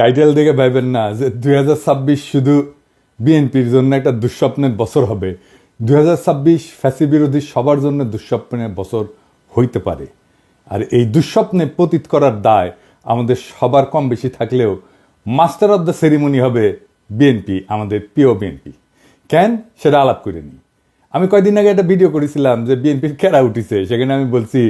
Title দেখে ভাইবেন না যে দুই হাজার ছাব্বিশ শুধু বিএনপির জন্য একটা দুঃস্বপ্নের বছর হবে। দুই হাজার ছাব্বিশ ফ্যাসি বিরোধী সবার জন্য দুঃস্বপ্নের বছর হইতে পারে। আর এই দুঃস্বপ্নে পতিত করার দায় আমাদের সবার কম বেশি থাকলেও মাস্টার অব দ্য সেরিমনি হবে বিএনপি, আমাদের প্রিয় বিএনপি। কেন? সেটা আলাপ করে নিই। আমি কয়দিন আগে একটা ভিডিও করেছিলাম যে বিএনপির কেরা উঠিছে, সেখানে আমি বলছি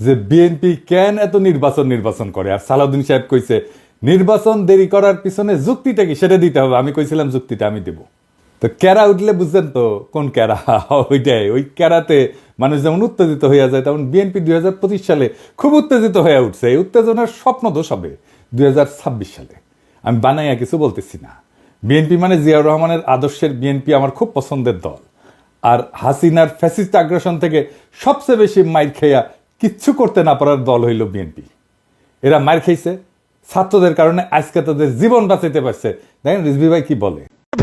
যে বিএনপি কেন এত নির্বাচন নির্বাচন করে? আর সালাউদ্দিন সাহেব কইছে নির্বাচন দেরি করার পিছনে যুক্তিটা কি? সেটা দিতে হবে। আমি কইছিলাম যুক্তিটা, আমি দেব। তো ক্যারা উঠলে বুঝছেন তো? কোন ক্যারা ওইটাই। ওই ক্যারাতে মানুষ যেমন উত্তেজিত হয়ে যায়, তেমন বিএনপি দুই হাজার পঁচিশ সালে খুব উত্তেজিত হয়ে উঠছে। এই উত্তেজনার স্বপ্ন দোষ হবে দুই হাজার ছাব্বিশ সালে। আমি বানাইয়া কিছু বলতেছি না। বিএনপি মানে জিয়াউর রহমানের আদর্শের বিএনপি আমার খুব পছন্দের দল। আর হাসিনার ফ্যাসিস্ট আগ্রাসন থেকে সবচেয়ে বেশি মাইর খেয়া কিচ্ছু করতে না পারার দল হইল বিএনপি। এরা মার খেয়েছে ছাত্রদের কারণে আজকে তাদের জীবন বাঁচাইতে পারছে। দেখেন রিজভি ভাই কি বলে?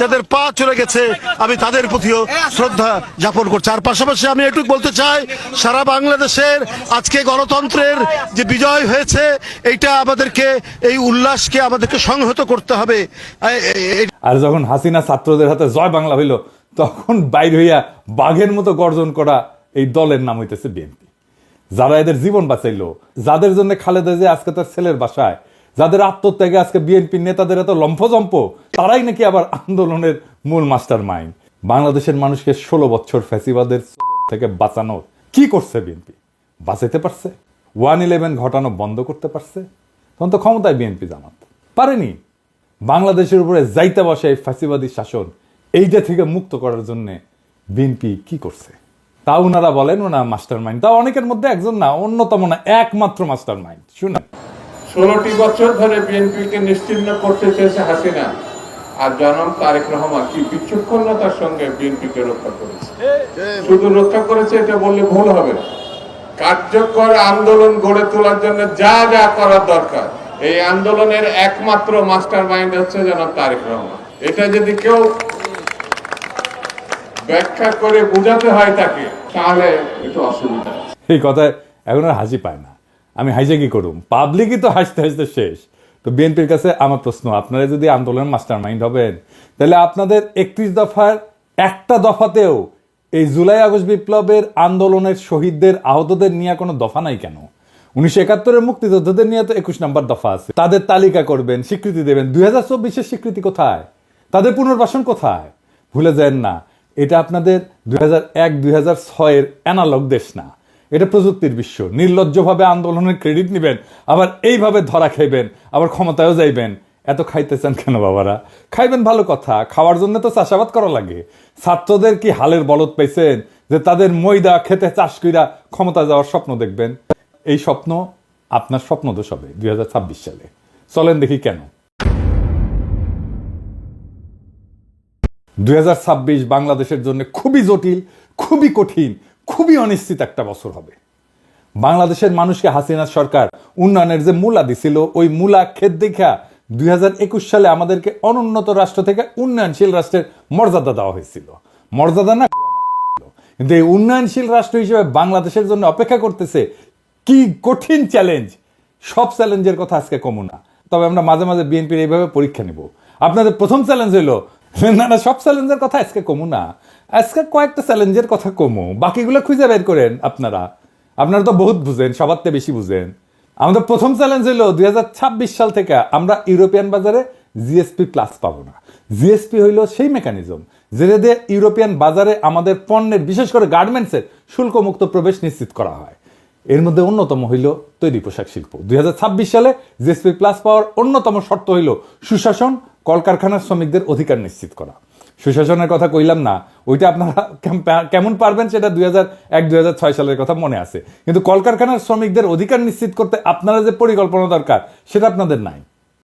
যাদের পা চলে গেছে, আমি তাদের প্রতিও শ্রদ্ধা জ্ঞাপন করছি। আর পাশাপাশি আমি একটু বলতে চাই, সারা বাংলাদেশের আজকে গণতন্ত্রের যে বিজয় হয়েছে, এইটা আমাদেরকে, এই উল্লাসকে আমাদেরকে সংহত করতে হবে। আর যখন হাসিনা ছাত্রদের হাতে জয় বাংলা হইল, তখন বাইর হইয়া বাঘের মতো গর্জন করা এই দলের নাম হইতেছে বিএনপি। যারা এদের জীবন বাঁচাইলো, যাদের জন্য খালেদা যে আজকে তার ছেলের বাসায়, যাদের আত্মত্যাগে আজকে বিএনপির নেতাদের এত লম্ফজম্প তারাই নাকি আবার আন্দোলনের মূল মাস্টার মাইন্ড বাংলাদেশের মানুষকে ষোলো বছর ফ্যাসিবাদের থেকে বাঁচানোর কি করছে বিএনপি? বাঁচাইতে পারছে? ওয়ান ইলেভেন ঘটানো বন্ধ করতে পারছে? তখন তো ক্ষমতায় বিএনপি জামাত। পারেনি। বাংলাদেশের উপরে যাইতে বসে এই ফ্যাসিবাদী শাসন, এইটা থেকে মুক্ত করার জন্য বিএনপি কি করছে? তা ওনারা বলেন ওনা মাস্টার মাইন্ড তা অনেকের মধ্যে একজন না, অন্যতম না, একমাত্র মাস্টার মাইন্ড শুনে ষোলোটি বছর ধরে বিএনপিকে নিশ্চিহ্ন করতে চেয়েছে হাসিনা। আর জনম তারেক রহমান কি বিচক্ষণতার সঙ্গে বিএনপিকে রক্ষা করেছে। শুধু রক্ষা করেছে এটা বললে ভুল হবে। কার্যকর আন্দোলন গড়ে তোলার জন্য যা যা করার দরকার, এই আন্দোলনের একমাত্র মাস্টার মাইন্ড হচ্ছে জনাব তারেক রহমান। এটা যদি কেউ ব্যাখ্যা করে বোঝাতে হয় তাকে, তাহলে একটু অসুবিধা এই কথায় এখন আর হাসি পায় না। আমি হাসে কি করুম? পাবলিকই তো হাসতে হাসতে শেষ। তো বিএনপির কাছে আমার প্রশ্ন, আপনারা যদি আন্দোলনের মাস্টার মাইন্ড হবেন, তাহলে আপনাদের একত্রিশ দফার একটা দফাতেও এই জুলাই আগস্ট বিপ্লবের আন্দোলনের শহীদদের, আহতদের নিয়ে কোনো দফা নাই কেন? উনিশশো একাত্তরের মুক্তিযোদ্ধাদের নিয়ে তো একুশ নম্বর দফা আছে। তাদের তালিকা করবেন, স্বীকৃতি দেবেন। দুই হাজার চব্বিশের স্বীকৃতি কোথায়? তাদের পুনর্বাসন কোথায়? ভুলে যান না, এটা আপনাদের দুই হাজার এক, দুই হাজার ছয়ের অ্যানালগ দেশ না। এটা প্রযুক্তির বিশ্ব। নির্লজ্জভাবে আন্দোলনের ক্রেডিট নেবেন, আবার এইভাবে ধরা খাইবেন, আবার ক্ষমতায়ও যাইবেন। এত খাইতে চান কেন বাবারা? খাইবেন ভালো কথা, খাওয়ার জন্য তো চাষাবাদ করা লাগে। ছাত্রদের কি হালের বলদ পাইছেন যে তাদের ময়দা খেতে চাষ কইরা ক্ষমতা যাওয়ার স্বপ্ন দেখবেন? এই স্বপ্ন আপনার স্বপ্ন দোষ হবে দুই হাজার ছাব্বিশ সালে। চলেন দেখি কেন। দুই হাজার ছাব্বিশ বাংলাদেশের জন্য খুবই জটিল, খুবই কঠিন খুবই অনিশ্চিত একটা বছর হবে। বাংলাদেশের মানুষকে হাসিনা সরকার উন্নয়নের যে মূলা দিছিল, ওই মূলা ক্ষেত দেখা দুই সালে আমাদেরকে অনুন্নত রাষ্ট্র থেকে উন্নয়নশীল রাষ্ট্রের মর্যাদা দেওয়া হয়েছিল। মর্যাদা না কিন্তু এই উন্নয়নশীল রাষ্ট্র হিসেবে বাংলাদেশের জন্য অপেক্ষা করতেছে কি কঠিন চ্যালেঞ্জ সব চ্যালেঞ্জের কথা আজকে কমু না। তবে আমরা মাঝে মাঝে বিএনপির এইভাবে পরীক্ষা নিব। আপনাদের প্রথম চ্যালেঞ্জ হইল না না, সব চ্যালেঞ্জের কথা আজকে কমু না। আজকে কয়েকটা চ্যালেঞ্জের কথা কমু। বাকিগুলো খুঁজে বের করেন আপনারা। আপনারা তো বহুত বুঝেন, সবার থেকে বেশি বুঝেন। আমাদের প্রথম চ্যালেঞ্জ হলো দুই হাজার ছাব্বিশ সাল থেকে আমরা ইউরোপিয়ান বাজারে জিএসপি প্লাস পাবো না। জিএসপি হইল সেই মেকানিজম যেটা দিয়ে ইউরোপিয়ান বাজারে আমাদের পণ্যের, বিশেষ করে গার্মেন্টসের শুল্কমুক্ত প্রবেশ নিশ্চিত করা হয়। এর মধ্যে অন্যতম হইল তৈরি পোশাক শিল্প। দুই হাজার ছাব্বিশ সালে জিএসপি প্লাস পাওয়ার অন্যতম শর্ত হইল সুশাসন কলকারখানার শ্রমিকদের অধিকার নিশ্চিত করা। সুশাসনের কথা কইলাম না, ওইটা আপনারা কেমন পারবেন সেটা দুই হাজার এক, দুই হাজার ছয় সালের কথা মনে আছে। কিন্তু কলকারখানার শ্রমিকদের অধিকার নিশ্চিত করতে আপনারা যে পরিকল্পনা দরকার, সেটা আপনাদের নাই।